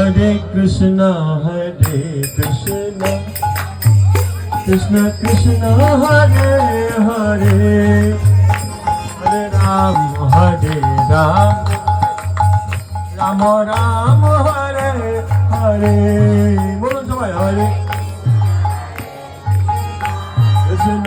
Hare Krishna, Hare Krishna, Krishna Krishna, Hare Hare, Hare Ram, Hare Ram, Ram Ram, Hare Hare. বলুন সবাই হরে কৃষ্ণ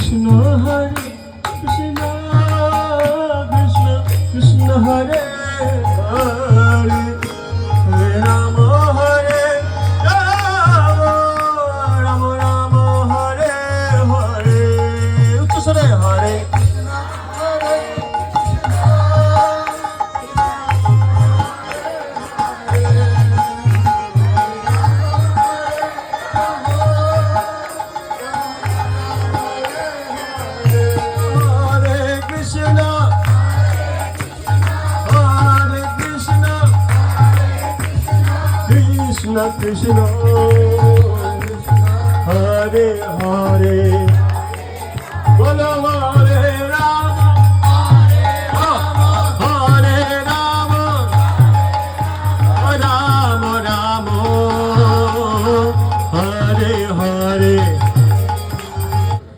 কৃষ্ণ হরে Krishna Krishna, Hare Hare, Bolo Hare Rama, Hare Rama, Rama Rama, Hare Hare.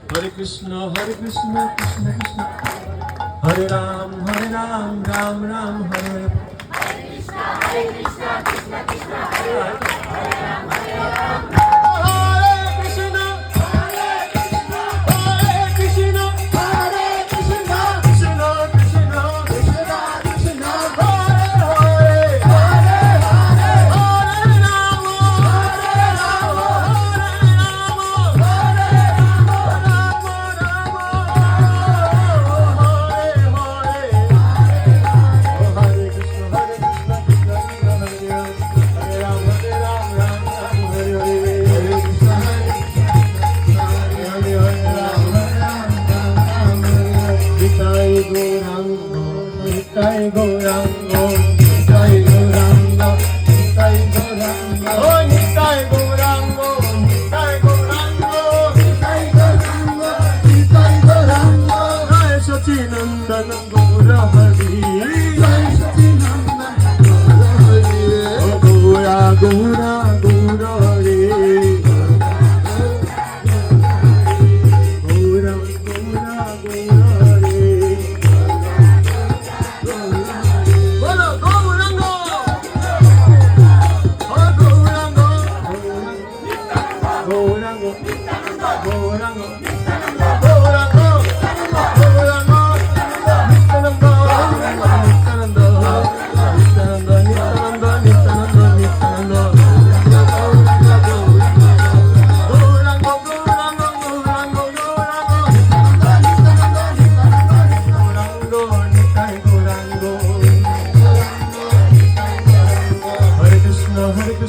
Hare Krishna, Hare Krishna, Krishna Krishna, Hare Ram, Hare Ram, Ram Ram, Hare Hare. Hare Gauranga Gauranga Gauranga Gauranga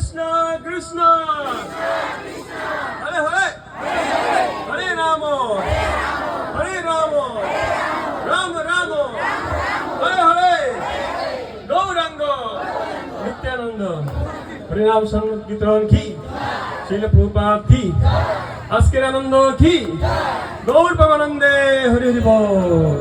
Krishna Krishna Hare Hare Hare Ram হরে রাম রাম রাম হরে হরে গৌরাঙ্গ নিত্যানন্দ হরিনাম সংকীর্তন কি শিল প্রপাত কি আজকের আনন্দ কি গৌর প্রেমানন্দে হরি হরি বল